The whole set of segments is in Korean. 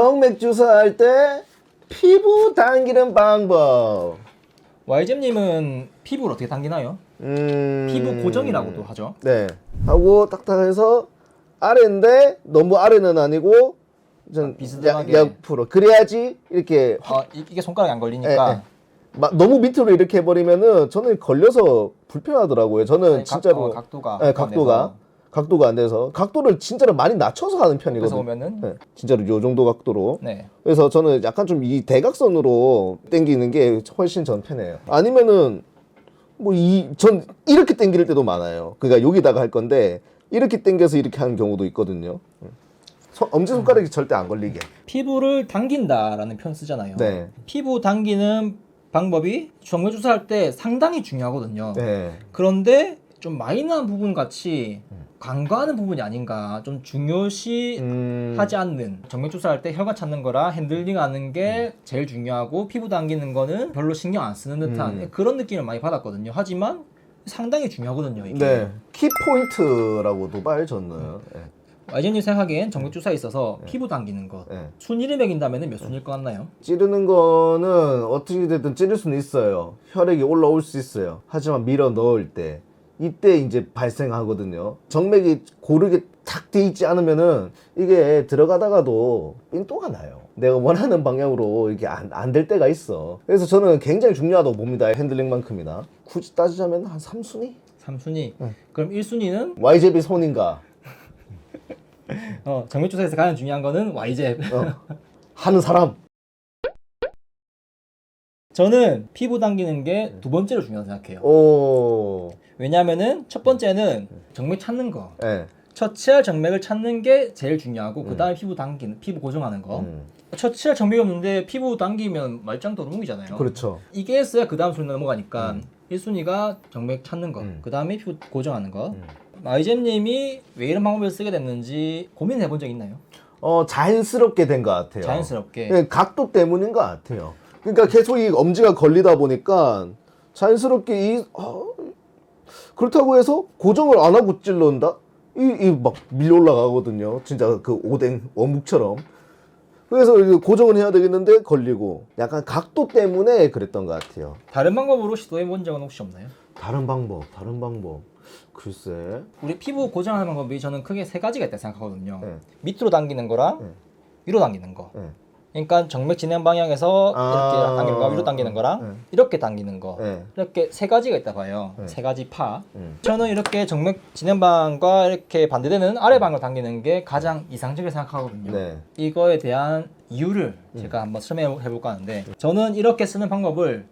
정맥 주사할 때 피부 당기는 방법. YG님은 피부를 어떻게 당기나요? 음. 피부 고정이라고도 하죠. 네. 하고 딱딱해서 아래인데 너무 아래는 아니고 좀 아, 비스듬하게. 약- 옆으로 그래야지 이렇게 어, 이- 이게 손가락이 안 걸리니까 예, 예. 막 너무 밑으로 이렇게 해버리면은 저는 걸려서 불편하더라고요. 저는 아니, 각- 진짜로 어, 각도가 네, 안 각도가. 각도가 안 돼서 각도를 진짜로 많이 낮춰서 하는 그래서 편이거든요. 보면은 네, 진짜로 요 정도 각도로. 네. 그래서 저는 약간 좀 이 대각선으로 당기는 게 훨씬 전 편해요. 아니면은 뭐 이 전 이렇게 당길 때도 많아요. 그러니까 여기다가 할 건데 이렇게 당겨서 이렇게 하는 경우도 있거든요. 서- 엄지 손가락이 절대 안 걸리게. 피부를 당긴다라는 표현 쓰잖아요. 네. 피부 당기는 방법이 정맥 주사할 때 상당히 중요하거든요. 네. 그런데 좀 마이너한 부분 같이 간과하는 부분이 아닌가 좀 중요시 음. 하지 않는 정맥 주사할 때 혈관 찾는 거랑 핸들링 하는 게 제일 중요하고 피부 당기는 거는 별로 신경 안 쓰는 듯한 음. 그런 느낌을 많이 받았거든요. 하지만 상당히 중요하거든요. 이게. 네. 키 포인트라고도 봐요, 저는. 네. 와이전님 생각엔 정맥 주사에 있어서 피부 당기는 것 네. 순위를 매긴다면 몇 순위일 것 같나요? 찌르는 거는 어떻게 됐든 찌를 수는 있어요. 혈액이 올라올 수 있어요. 하지만 밀어 넣을 때 이때 이제 발생하거든요. 정맥이 고르게 탁 돼 있지 않으면은 이게 들어가다가도 삔또가 나요. 내가 원하는 방향으로 이게 안안될 때가 있어. 그래서 저는 굉장히 중요하다고 봅니다. 핸들링만큼이나. 굳이 따지자면 한 3순위? 3순위. 네. 그럼 1순위는 YJB 손인가? 어, 정맥 주사에서 가장 중요한 거는 YZ. 어. 하는 사람. 저는 피부 당기는 게 네. 두 번째로 중요하다고 생각해요. 오. 왜냐하면은 첫 번째는 정맥 찾는 거. 예. 처치할 정맥을 찾는 게 제일 중요하고 그 다음에 피부 당기는 피부 고정하는 거. 음. 처치할 정맥이 없는데 피부 당기면 말짱 도루묵이잖아요. 그렇죠. 이게 있어야 그 다음 순위 넘어가니까 1순위가 정맥 찾는 거, 음. 그 다음에 피부 고정하는 거. 음. 마이잼님이 왜 이런 방법을 쓰게 됐는지 고민해 본 적 있나요? 어, 자연스럽게 된 것 같아요. 자연스럽게. 네, 각도 때문인 것 같아요. 그러니까 계속 이 엄지가 걸리다 보니까 자연스럽게 이 어, 그렇다고 해서 고정을 안 하고 찔러온다? 이 이 막 밀려 올라가거든요. 진짜 그 오뎅 어묵처럼. 그래서 고정을 해야 되겠는데 걸리고 약간 각도 때문에 그랬던 것 같아요. 다른 방법으로 시도해 본 적은 혹시 없나요? 다른 방법, 다른 방법. 글쎄. 우리 피부 고정하는 방법이 저는 크게 세 가지가 있다 고 생각하거든요. 네. 밑으로 당기는 거랑 네. 위로 당기는 거. 네. 그러니까 정맥 진행 방향에서 아. 이렇게 당기는 거, 위로 당기는 거랑 네. 이렇게 당기는 거. 네. 이렇게 세 가지가 있다 봐요. 네. 세 가지 파. 음. 저는 이렇게 정맥 진행 방과 이렇게 반대되는 아래 방을 당기는 게 가장 이상적이라고 생각하거든요. 네. 이거에 대한 이유를 제가 한번 설명해 볼까 하는데 저는 이렇게 쓰는 방법을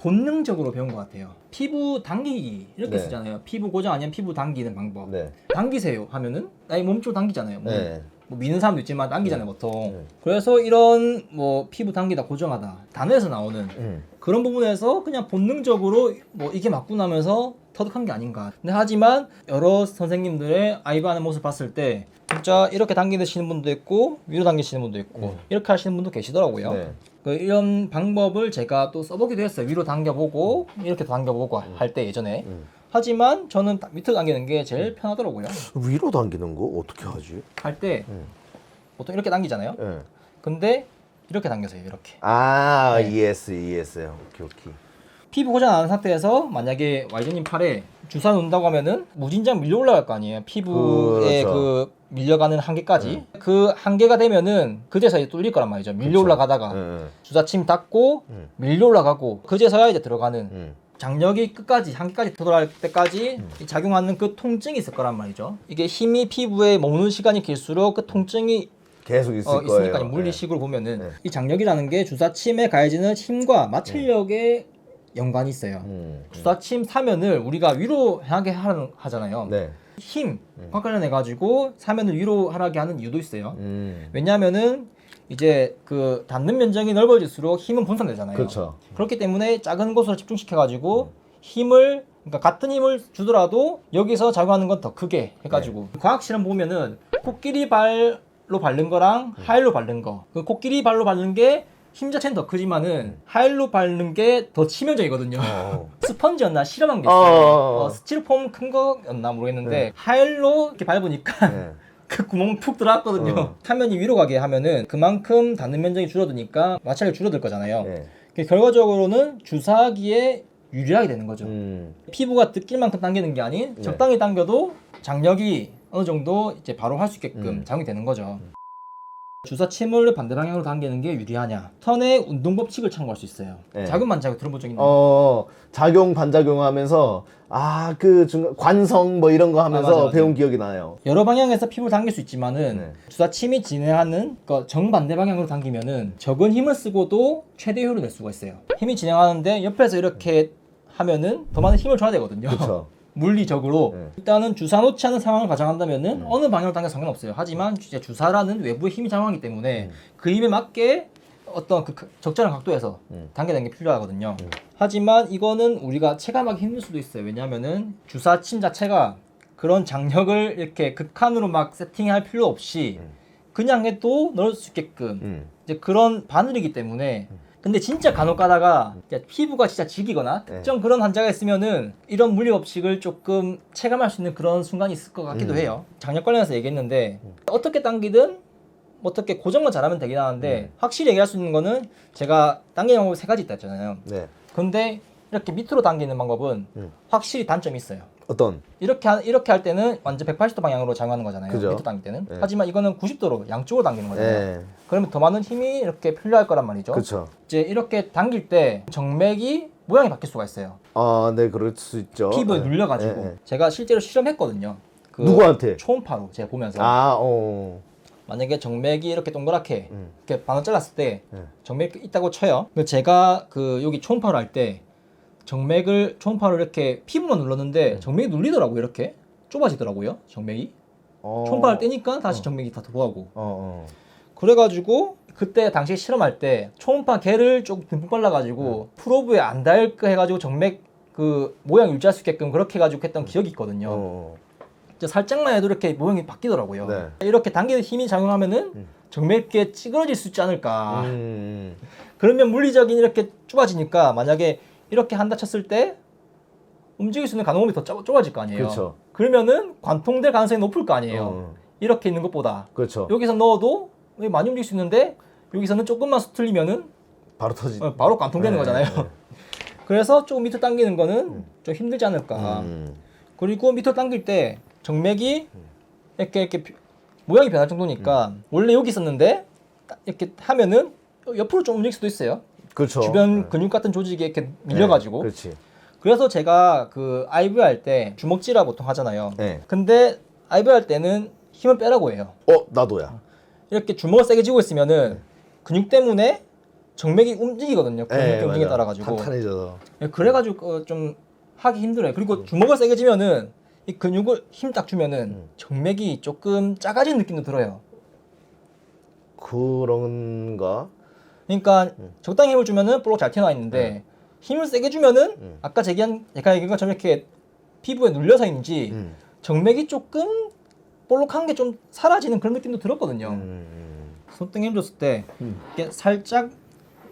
본능적으로 배운 것 같아요. 피부 당기기 이렇게 네. 쓰잖아요. 피부 고정 아니면 피부 당기는 방법. 네. 당기세요 하면은 나의 몸쪽 당기잖아요. 몸. 네. 뭐 미는 사람도 있지만 당기잖아요 보통. 네. 그래서 이런 뭐 피부 당기다 고정하다 단어에서 나오는 음. 그런 부분에서 그냥 본능적으로 뭐 이게 맞구나 하면서 터득한 게 아닌가. 근데 하지만 여러 선생님들의 아이바하는 모습 봤을 때 진짜 이렇게 당기시는 분도 있고 위로 당기시는 분도 있고 음. 이렇게 하시는 분도 계시더라고요. 네. 그 이런 방법을 제가 또 써보기도 했어요. 위로 당겨보고 이렇게 당겨보고 할 때 예전에. 음. 하지만 저는 딱 밑으로 당기는 게 제일 편하더라고요. 위로 당기는 거 어떻게 하지? 할 때 음. 보통 이렇게 당기잖아요. 네. 근데 이렇게 당겨서요. 이렇게. 아, 네. ES, ES. 오케이, 오케이. 피부 고정 안한 상태에서 만약에 와이드님 팔에 주사 놓는다고 하면은 무진장 밀려 올라갈 거 아니에요. 피부에 그렇죠. 그 밀려가는 한계까지 그 한계가 되면은 그제서야 뚫릴 거란 말이죠. 밀려 그렇죠. 올라가다가 네, 주사침 닫고 음. 밀려 올라가고 그제서야 이제 들어가는 음. 장력이 끝까지 한계까지 도달할 때까지 이 작용하는 그 통증이 있을 거란 말이죠. 이게 힘이 피부에 머무는 시간이 길수록 그 통증이 계속 있을 어, 거예요. 있으니까 물리식으로 보면은 네. 이 장력이라는 게 주사침에 가해지는 힘과 마찰력에 연관이 있어요. 음. 주사침 사면을 우리가 위로 하게 하는, 하잖아요. 네. 힘과 관련해 가지고 사면을 위로 하게 하는 이유도 있어요. 음. 왜냐하면은 이제 그 닿는 면적이 넓어질수록 힘은 분산되잖아요. 그렇죠. 그렇기 때문에 작은 곳으로 집중시켜 가지고 힘을 그러니까 같은 힘을 주더라도 여기서 작용하는 건 더 크게 해가지고 네. 과학 실험 보면은 코끼리 발로 바른 거랑 네. 하일로 바른 거. 그 코끼리 발로 바른 게 힘 자체는 더 크지만은 하일로 바른 게더 치명적이거든요. 어. 스펀지였나 실험한 게 어, 있어요. 어, 어. 어, 스티로폼 큰 거였나 모르겠는데 하일로 이렇게 밟으니까 네. 그 구멍 푹 들어갔거든요. 어. 타면이 위로 가게 하면은 그만큼 닿는 면적이 줄어드니까 마찰이 줄어들 거잖아요. 예. 그 결과적으로는 주사하기에 유리하게 되는 거죠. 음. 피부가 느낄 만큼 당기는 게 아닌 네. 적당히 당겨도 장력이 어느 정도 이제 바로 할 수 있게끔 음. 작용이 되는 거죠. 주사 침을 반대 방향으로 당기는 게 유리하냐? 턴의 운동 법칙을 참고할 수 있어요. 네. 작용만 자고 들어본 적 있나요? 어 작용 반작용 하면서 아 그 중간 관성 뭐 이런 거 하면서 아, 맞아, 맞아. 배운 기억이 나요. 여러 방향에서 피부를 당길 수 있지만은 네. 주사 침이 진행하는 그 정반대 방향으로 당기면은 적은 힘을 쓰고도 최대 효율을 낼 수가 있어요. 힘이 진행하는데 옆에서 이렇게 하면은 더 많은 힘을 줘야 되거든요. 그렇죠. 물리적으로 네. 일단은 주사 놓지 않은 상황을 가정한다면은 어느 방향으로 당겨 상관없어요. 하지만 이제 주사라는 외부의 힘이 작용하기 때문에 그 힘에 맞게 어떤 그 적절한 각도에서 음. 당겨내는 게 필요하거든요. 하지만 이거는 우리가 체감하기 힘들 수도 있어요. 왜냐하면은 주사 침 자체가 그런 장력을 이렇게 극한으로 막 세팅할 필요 없이 그냥 해도 넣을 수 있게끔 음. 이제 그런 바늘이기 때문에 근데 진짜 간혹 가다가 피부가 진짜 질기거나 네. 특정 그런 환자가 있으면은 이런 물리 법칙을 조금 체감할 수 있는 그런 순간이 있을 것 같기도 음. 해요. 장력 관련해서 얘기했는데 어떻게 당기든 어떻게 고정만 잘하면 되긴 하는데 확실히 얘기할 수 있는 거는 제가 당기는 방법이 세 가지 있다 했잖아요. 네. 근데 이렇게 밑으로 당기는 방법은 음. 확실히 단점이 있어요. 어떤? 이렇게 하, 이렇게 할 때는 완전 180도 방향으로 작용하는 거잖아요. 그죠. 밑으로 당길 때는. 네. 하지만 이거는 90도로 양쪽으로 당기는 거잖아요. 네. 그러면 더 많은 힘이 이렇게 필요할 거란 말이죠. 그렇죠. 이제 이렇게 당길 때 정맥이 모양이 바뀔 수가 있어요. 아, 네, 그럴 수 있죠. 피부에 네. 눌려가지고 네, 네. 제가 실제로 실험했거든요. 그 누구한테? 초음파로 제가 보면서 아, 어. 만약에 정맥이 이렇게 동그랗게 음. 이렇게 반을 잘랐을 때 네. 정맥이 있다고 쳐요. 근데 제가 그 여기 초음파로 할 때 정맥을 초음파로 이렇게 피부만 눌렀는데 음. 정맥이 눌리더라고요. 이렇게 좁아지더라고요. 정맥이 어. 초음파 할 때니까 다시 정맥이 다 들어가고 어, 어. 그래가지고 그때 당시 실험할 때 초음파 개를 조금 듬뿍 발라가지고 프로브에 안 닿을까 해가지고 정맥 그 모양 유지할 수 있게끔 그렇게 해가지고 했던 기억이 있거든요. 어. 이제 살짝만 해도 이렇게 모양이 바뀌더라고요. 네. 이렇게 당기는 힘이 작용하면은 음. 정맥계 찌그러질 수 있지 않을까. 음. 그러면 물리적인 이렇게 좁아지니까 만약에 이렇게 한다 쳤을 때 움직일 수 있는 가능성이 더 좁- 좁아질 거 아니에요. 그렇죠. 그러면은 관통될 가능성이 높을 거 아니에요. 어. 이렇게 있는 것보다 그렇죠. 여기서 넣어도 많이 움직일 수 있는데 여기서는 조금만 수틀리면은 바로 터지. 어, 바로 관통되는 네, 거잖아요. 네. 그래서 조금 밑으로 당기는 거는 좀 힘들지 않을까. 음. 그리고 밑으로 당길 때 정맥이 이렇게 이렇게 비- 모양이 변할 정도니까 원래 여기 있었는데 딱 이렇게 하면은 옆으로 좀 움직일 수도 있어요. 그렇죠. 주변 네. 근육 같은 조직이 이렇게 밀려가지고. 네, 그렇지. 그래서 제가 그 IV 할때 주먹질하 보통 하잖아요. 네. 근데 IV 할 때는 힘을 빼라고 해요. 어, 나도야. 이렇게 주먹을 세게 쥐고 있으면은 근육 때문에 정맥이 움직이거든요. 근육 네, 맞아. 따라 가지고. 탄탄해져서. 그래가지고 어, 좀 하기 힘들어요. 음. 그리고 주먹을 세게 쥐면은 이 근육을 힘 딱 주면은 음. 정맥이 조금 작아지는 느낌도 들어요. 그런가? 그러니까 음. 적당히 힘을 주면은 볼록 잘 튀어나와 있는데 힘을 세게 주면은 음. 아까 제기한 제가 얘기한 것처럼 이렇게 피부에 눌려서인지 음. 정맥이 조금 볼록한 게 좀 사라지는 그런 느낌도 들었거든요. 음. 손등에 힘줬을 때 음. 이게 살짝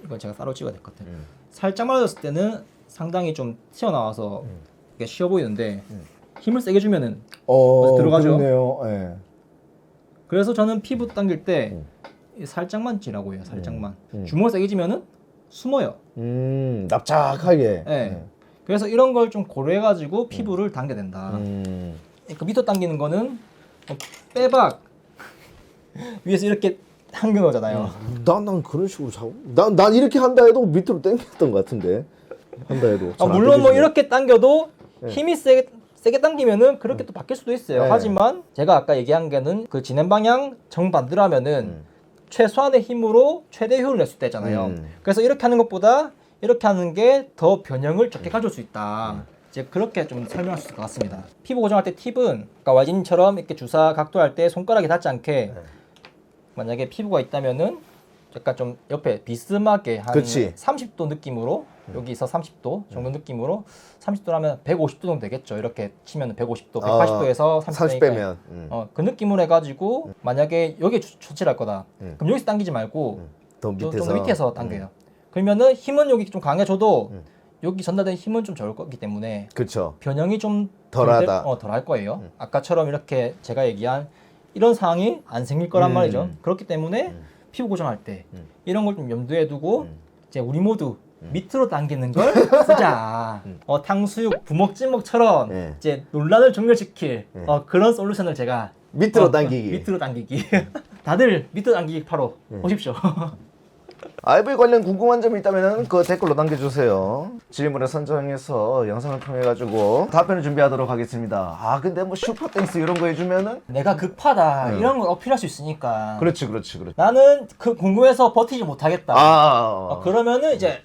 이건 제가 따로 찍어야 될 것 같아요. 음. 살짝 말아줬을 때는 상당히 좀 튀어나와서 음. 이게 쉬워 보이는데 음. 힘을 세게 주면은 어, 들어가죠? 그러네요. 예. 그래서 저는 피부 당길 때 살짝만 찌라고 해요. 살짝만 음. 주먹을 세게 쥐면은 숨어요. 음, 납작하게. 예. 그래서 이런 걸 좀 고려해가지고 피부를 당겨야 된다. 음. 그 밑으로 당기는 거는 어, 빼박 위에서 이렇게 당겨 놓잖아요. 난, 난 그런 식으로 자고. 난, 난 이렇게 한다 해도 밑으로 당겼던 것 같은데. 한다 해도. 아, 잘안 물론 뭐 당겨지네. 이렇게 당겨도 네. 힘이 세게 세게 당기면은 그렇게 또 바뀔 수도 있어요. 네. 하지만 제가 아까 얘기한 게는 그 진행 방향 정반대로 하면은 음. 최소한의 힘으로 최대 효율을 낼 수 있다잖아요. 음. 그래서 이렇게 하는 것보다 이렇게 하는 게 더 변형을 적게 가져올 수 있다. 음. 이제 그렇게 좀 설명할 수 있을 것 같습니다. 피부 고정할 때 팁은 아까 와진처럼 이렇게 주사 각도할 때 손가락이 닿지 않게 네. 만약에 피부가 있다면은 약간 좀 옆에 비스하게 한 그치. 30도 느낌으로 여기서 30도 정도 느낌으로 30도라면 150도 정도 되겠죠. 이렇게 치면 150도, 아, 180도에서 30도 30 빼면. 음. 어, 그 느낌으로 해가지고 만약에 여기에 조- 조치를 할 거다. 음. 그럼 여기서 당기지 말고 더좀 밑에서. 더 밑에서 당겨요. 그러면은 힘은 여기 좀 강해져도 음. 여기 전달된 힘은 좀 적을 거기 때문에 그렇죠. 변형이 좀 덜하다. 덜- 어, 덜할 거예요. 아까처럼 이렇게 제가 얘기한 이런 상황이 안 생길 거란 음. 말이죠. 그렇기 때문에 피부 고정할 때 음. 이런 걸 좀 염두에 두고 음. 이제 우리 모두 밑으로 당기는 걸 쓰자. 어, 탕수육 부먹찌먹처럼 네. 이제 논란을 종결시킬 네. 어, 그런 솔루션을 제가 밑으로 어, 당기기. 밑으로 당기기. 다들 밑으로 당기기 바로 네. 오십시오. 아이브에 관련 궁금한 점이 있다면 그 댓글로 남겨주세요. 질문을 선정해서 영상을 통해 가지고 답변을 준비하도록 하겠습니다. 아 근데 뭐 슈퍼 댄스 이런 거 해주면은 내가 급하다 네. 이런 걸 어필할 수 있으니까. 그렇지 그렇지 그렇지. 나는 그 궁금해서 버티지 못하겠다. 아 어, 그러면은 이제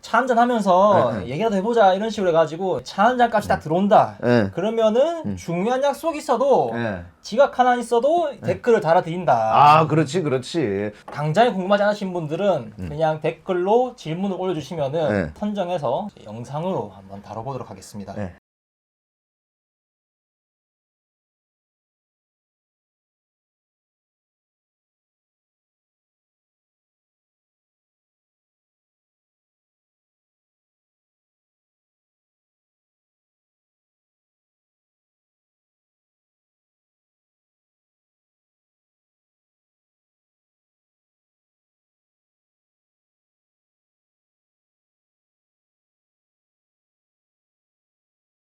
차 한잔 하면서 네, 네. 얘기라도 해보자 이런 식으로 해가지고 차 한 잔 값이 딱 들어온다. 네. 그러면은 중요한 약속 있어도 예. 지각 하나 있어도 댓글을 달아드린다. 아 그렇지 그렇지. 당장에 궁금하지 않으신 분들은 그냥 댓글로 질문을 올려주시면은 네. 선정해서 영상으로 한번 다뤄보도록 하겠습니다. 네.